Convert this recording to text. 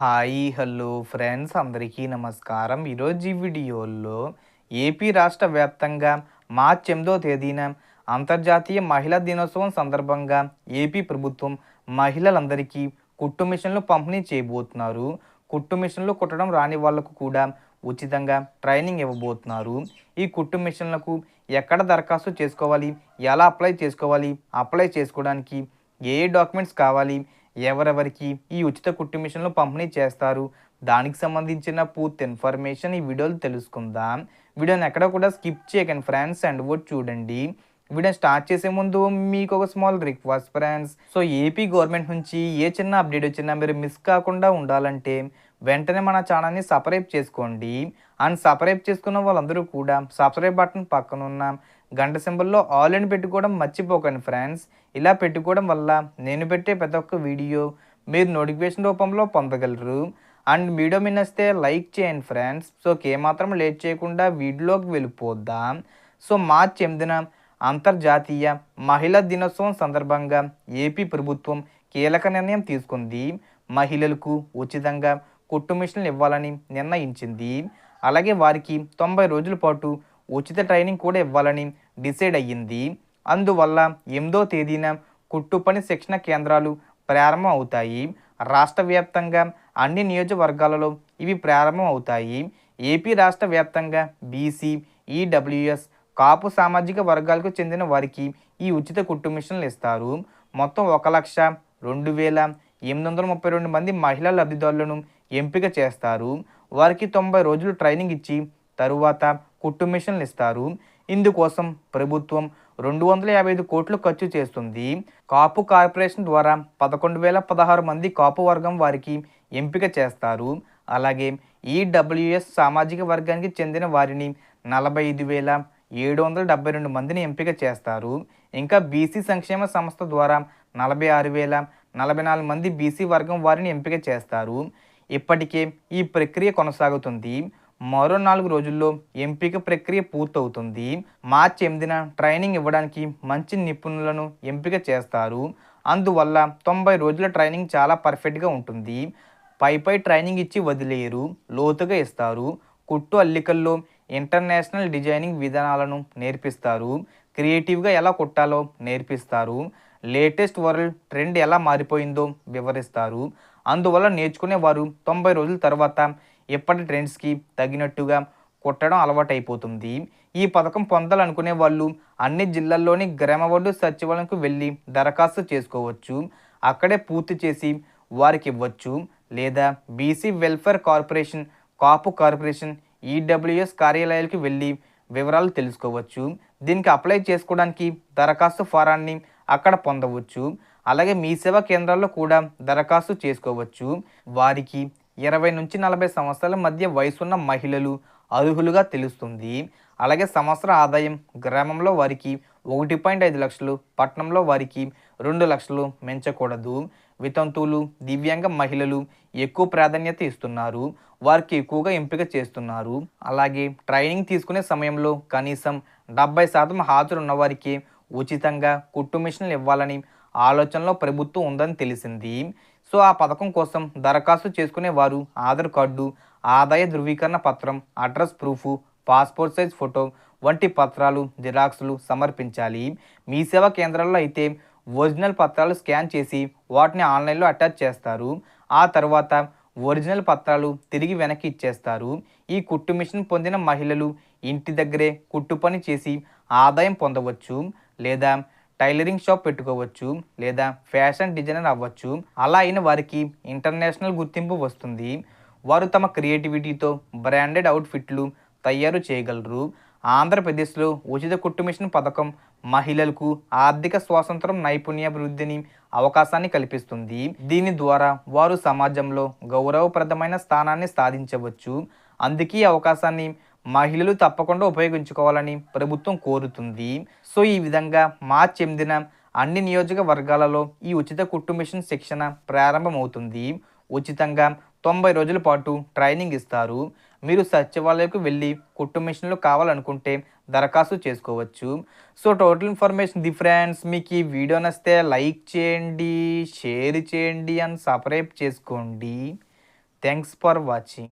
Hi hello friends. అందరికీ నమస్కారం. ఈరోజు ఈ వీడియోలో ఏపీ రాష్ట్ర వ్యాప్తంగా మార్చి ఎనిమిదో తేదీన అంతర్జాతీయ మహిళా దినోత్సవం సందర్భంగా ఏపీ ప్రభుత్వం మహిళలందరికీ కుట్టు మిషన్లు పంపిణీ చేయబోతున్నారు. కుట్టు మిషన్లు కుట్టడం రాని వాళ్ళకు కూడా ఉచితంగా ట్రైనింగ్ ఇవ్వబోతున్నారు. ఈ కుట్టు మిషన్లకు ఎక్కడ దరఖాస్తు చేసుకోవాలి ఎలా అప్లై చేసుకోవాలి అప్లై చేసుకోవడానికి ఏ ఏ డాక్యుమెంట్స్ కావాలి ఎవరెవరికి ఈ ఉచిత కుట్టు మిషన్లు పంపిణీ చేస్తారు? దానికి సంబంధించిన పూర్తి ఇన్ఫర్మేషన్ ఈ వీడియోలో తెలుసుకుందాం. వీడియోని ఎక్కడ కూడా స్కిప్ చేయకండి ఫ్రెండ్స్ అండ్ ఓట్ చూడండి. వీడియో స్టార్ట్ చేసే ముందు మీకు ఒక small request friends. So AP government నుంచి ఏ చిన్న అప్డేట్ వచ్చినా మీరు మిస్ కాకుండా ఉండాలంటే వెంటనే మన ఛానల్ని సబ్స్క్రైబ్ చేసుకోండి. అండ్ సబ్స్క్రైబ్ చేసుకున్న వాళ్ళందరూ కూడా సబ్స్క్రైబ్ బటన్ పక్కన ఉన్న గంట సింబల్లో ఆల్ అని పెట్టుకోవడం మర్చిపోకండి ఫ్రెండ్స్. ఇలా పెట్టుకోవడం వల్ల నేను పెట్టే ప్రతి ఒక్క వీడియో మీరు నోటిఫికేషన్ రూపంలో పొందగలరు. అండ్ వీడియో మీ నచ్చితే లైక్ చేయండి ఫ్రెండ్స్. సో ఏమాత్రం లేట్ చేయకుండా వీడియోలోకి వెళ్ళిపోద్దాం సో మార్చి ఎనిమిదిన అంతర్జాతీయ మహిళా దినోత్సవం సందర్భంగా ఏపీ ప్రభుత్వం కీలక నిర్ణయం తీసుకుంది. మహిళలకు ఉచితంగా కుట్టు మిషన్లు ఇవ్వాలని నిర్ణయించింది. అలాగే వారికి తొంభై రోజుల పాటు ఉచిత ట్రైనింగ్ కూడా ఇవ్వాలని డిసైడ్ అయ్యింది. అందువల్ల ఎనిమిదో తేదీన కుట్టు పని శిక్షణ కేంద్రాలు ప్రారంభం అవుతాయి. రాష్ట్ర వ్యాప్తంగా అన్ని నియోజకవర్గాలలో ఇవి ప్రారంభం అవుతాయి. ఏపీ రాష్ట్ర వ్యాప్తంగా బీసీ ఈడబ్ల్యూఎస్ కాపు సామాజిక వర్గాలకు చెందిన వారికి ఈ ఉచిత కుట్టు మిషన్లు ఇస్తారు. మొత్తం ఒక లక్ష రెండు వేల ఎనిమిది వందల ముప్పై రెండు మంది మహిళా లబ్ధిదారులను ఎంపిక చేస్తారు. వారికి తొంభై రోజులు ట్రైనింగ్ ఇచ్చి తరువాత కుట్టు మిషన్లు ఇస్తారు. ఇందుకోసం ప్రభుత్వం రెండు వందల యాభై ఐదు కోట్లు ఖర్చు చేస్తుంది. కాపు కార్పొరేషన్ ద్వారా పదకొండు వేల పదహారు మంది కాపు వర్గం వారికి ఎంపిక చేస్తారు. అలాగే ఈడబ్ల్యూఎస్ సామాజిక వర్గానికి చెందిన వారిని నలభై ఐదు వేల ఏడు వందల డెబ్బై రెండు మందిని ఎంపిక చేస్తారు. ఇంకా బీసీ సంక్షేమ సంస్థ ద్వారా నలభై ఆరు వేల నలభై నాలుగు మంది బీసీ వర్గం వారిని ఎంపిక చేస్తారు. ఇప్పటికే ఈ ప్రక్రియ కొనసాగుతుంది. మరో నాలుగు రోజుల్లో ఎంపిక ప్రక్రియ పూర్తవుతుంది. మార్చి ఎనిమిదిన ట్రైనింగ్ ఇవ్వడానికి మంచి నిపుణులను ఎంపిక చేస్తారు. అందువల్ల తొంభై రోజుల ట్రైనింగ్ చాలా పర్ఫెక్ట్గా ఉంటుంది. పై పై ట్రైనింగ్ ఇచ్చి వదిలేయరు లోతుగా ఇస్తారు. కుట్టు అల్లికల్లో ఇంటర్నేషనల్ డిజైనింగ్ విధానాలను నేర్పిస్తారు. క్రియేటివ్గా ఎలా కుట్టాలో నేర్పిస్తారు. లేటెస్ట్ వరల్డ్ ట్రెండ్ ఎలా మారిపోయిందో వివరిస్తారు. అందువల్ల నేర్చుకునే వారు తొంభై రోజుల తర్వాత ఇప్పటి ట్రెండ్స్కి తగినట్టుగా కుట్టడం అలవాటైపోతుంది. ఈ పథకం పొందాలనుకునే వాళ్ళు అన్ని జిల్లాల్లోని గ్రామ వార్డు సచివాలయంకు వెళ్ళి దరఖాస్తు చేసుకోవచ్చు. అక్కడే పూర్తి చేసి వారికి ఇవ్వచ్చు. లేదా BC welfare corporation Kapu corporation EWS కార్యాలయాలకు వెళ్ళి వివరాలు తెలుసుకోవచ్చు. దీనికి అప్లై చేసుకోవడానికి దరఖాస్తు ఫారాన్ని అక్కడ పొందవచ్చు. అలాగే మీ సేవా కేంద్రాల్లో కూడా దరఖాస్తు చేసుకోవచ్చు. వారికి ఇరవై నుంచి నలభై సంవత్సరాల మధ్య వయసున్న మహిళలు అర్హులుగా తెలుస్తుంది. అలాగే సంవత్సర ఆదాయం గ్రామంలో వారికి ఒకటి పాయింట్ ఐదు లక్షలు పట్టణంలో వారికి రెండు లక్షలు మించకూడదు వితంతువులు దివ్యాంగ మహిళలు ఎక్కువ ప్రాధాన్యత ఇస్తున్నారు. వారికి ఎక్కువగా ఎంపిక చేస్తున్నారు. అలాగే ట్రైనింగ్ తీసుకునే సమయంలో కనీసం డెబ్బై శాతం హాజరు ఉన్నవారికి ఉచితంగా కుట్టు మిషన్లు ఇవ్వాలని ఆలోచనలో ప్రభుత్వం ఉందని తెలిసింది. సో ఆ పథకం కోసం దరఖాస్తు చేసుకునే వారు ఆధార్ కార్డు ఆదాయ ధృవీకరణ పత్రం address proof passport size photo వంటి పత్రాలు జిరాక్స్లు సమర్పించాలి. మీ సేవా కేంద్రాల్లో అయితే ఒరిజినల్ పత్రాలు స్కాన్ చేసి వాటిని ఆన్లైన్లో అటాచ్ చేస్తారు. ఆ తర్వాత ఒరిజినల్ పత్రాలు తిరిగి వెనక్కి ఇచ్చేస్తారు. ఈ కుట్టు మిషన్ పొందిన మహిళలు ఇంటి దగ్గరే కుట్టు పని చేసి ఆదాయం పొందవచ్చు. లేదా టైలరింగ్ షాప్ పెట్టుకోవచ్చు లేదా ఫ్యాషన్ డిజైనర్ అవ్వచ్చు. అలా అయిన వారికి ఇంటర్నేషనల్ గుర్తింపు వస్తుంది. వారు తమ క్రియేటివిటీతో బ్రాండెడ్ అవుట్ఫిట్లు తయారు చేయగలరు. ఆంధ్రప్రదేశ్లో ఉచిత కుట్టు మిషన్ పథకం మహిళలకు ఆర్థిక స్వాతంత్రం నైపుణ్యాభివృద్ధిని అవకాశాన్ని కల్పిస్తుంది. దీని ద్వారా వారు సమాజంలో గౌరవప్రదమైన స్థానాన్ని సాధించవచ్చు. అందుకే అవకాశాన్ని మహిళలు తప్పకుండా ఉపయోగించుకోవాలని ప్రభుత్వం కోరుతుంది. సో ఈ విధంగా మార్చి ఎనిమిదిన అన్ని నియోజకవర్గాలలో ఈ ఉచిత కుట్టు మిషన్ శిక్షణ ప్రారంభమవుతుంది. ఉచితంగా తొంభై రోజుల పాటు ట్రైనింగ్ ఇస్తారు. మీరు సచివాలయంకు వెళ్ళి కుట్టు మిషన్లు కావాలనుకుంటే దరఖాస్తు చేసుకోవచ్చు. So total information the friends మీకు ఈ వీడియో నచ్చితే లైక్ చేయండి షేర్ చేయండి అండ్ సబ్స్క్రైబ్ చేసుకోండి. Thanks for watching.